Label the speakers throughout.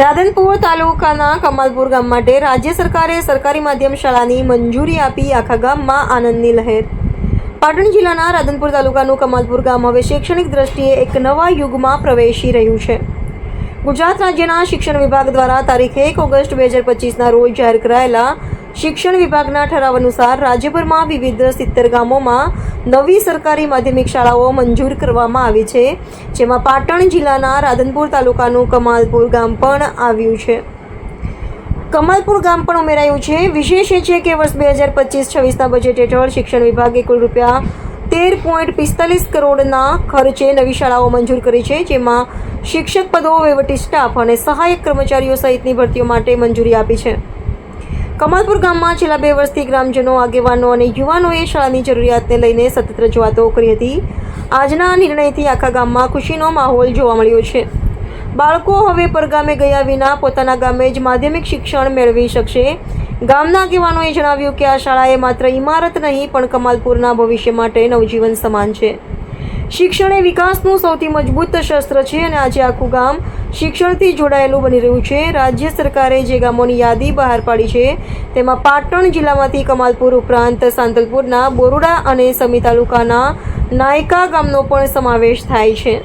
Speaker 1: રાધનપુર તાલુકાના કમાલપુર ગામ માટે રાજ્ય સરકારે સરકારી માધ્યમ શાળાની મંજૂરી આપી આખા ગામમાં આનંદની લહેર. પાટણ જિલ્લાના રાધનપુર તાલુકાનું કમાલપુર ગામ હવે શૈક્ષણિક દ્રષ્ટિએ એક નવા યુગમાં પ્રવેશી રહ્યું છે. ગુજરાત રાજ્યના શિક્ષણ વિભાગ દ્વારા તારીખ એક ઓગસ્ટ બે હજાર પચીસના રોજ જાહેર કરાયેલા શિક્ષણ વિભાગના ઠરાવ અનુસાર રાજ્યભરમાં વિવિધ સિત્તેર ગામોમાં નવી સરકારી માધ્યમિક શાળાઓ મંજૂર કરવામાં આવી છે. જેમાં પાટણ જિલ્લાના રાધનપુર તાલુકાનું કમાલપુર ગામ પણ આવ્યું છે. કમાલપુર ગામ પણ ઉમેરાયું છે. વિશેષ એ છે કે વર્ષ બે હજાર પચીસ છવ્વીસના બજેટ હેઠળ શિક્ષણ વિભાગે કુલ રૂપિયા તેર પોઈન્ટ પિસ્તાલીસ કરોડના ખર્ચે નવી શાળાઓ મંજૂર કરી છે, જેમાં શિક્ષક પદો, વહીવટી સ્ટાફ અને સહાયક કર્મચારીઓ સહિતની ભરતીઓ માટે મંજૂરી આપી છે. કમાલપુર ગામમાં છેલ્લા બે વર્ષથી ગ્રામજનો, આગેવાનો અને યુવાનોએ શાળાની જરૂરિયાતને લઈને સતત રજૂઆતો કરી હતી. આજના નિર્ણયથી આખા ગામમાં ખુશીનો માહોલ જોવા મળ્યો છે. બાળકો હવે પરગામે ગયા વિના પોતાના ગામે જ માધ્યમિક શિક્ષણ મેળવી શકશે. ગામના આગેવાનોએ જણાવ્યું કે આ શાળાએ માત્ર ઇમારત નહીં, પણ કમાલપુરના ભવિષ્ય માટે નવજીવન સમાન છે. શિક્ષણ એ વિકાસનું સૌથી મજબૂત શસ્ત્ર છે અને આજે આખું ગામ શિક્ષણથી જોડાયેલું બની રહ્યું છે. રાજ્ય સરકારે જે ગામોની યાદી બહાર પાડી છે, તેમાં પાટણ જિલ્લામાંથી કમાલપુર ઉપરાંત સાંતલપુરના બોરુડા અને સમી તાલુકાના નાયકા ગામનો પણ સમાવેશ થાય છે.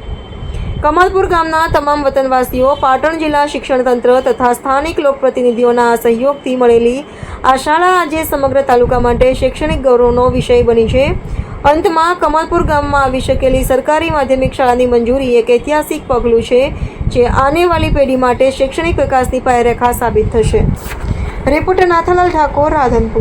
Speaker 1: કમાલપુર ગામના તમામ વતનવાસીઓ પાટણ જિલ્લા શિક્ષણ તંત્ર તથા સ્થાનિક લોકપ્રતિનિધિઓના સહયોગથી મળેલી આ શાળા આજે સમગ્ર તાલુકા માટે શૈક્ષણિક ગૌરવનો વિષય બની છે. અંતમાં કમલપુર ગામમાં આવી શકેલી સરકારી માધ્યમિક શાળાની મંજૂરી એક ઐતિહાસિક પગલું છે, જે આનેવાલી પેઢી માટે શૈક્ષણિક વિકાસની પાયરેખા સાબિત થશે. રિપોર્ટર નાથાલાલ ઠાકોર, રાધનપુર.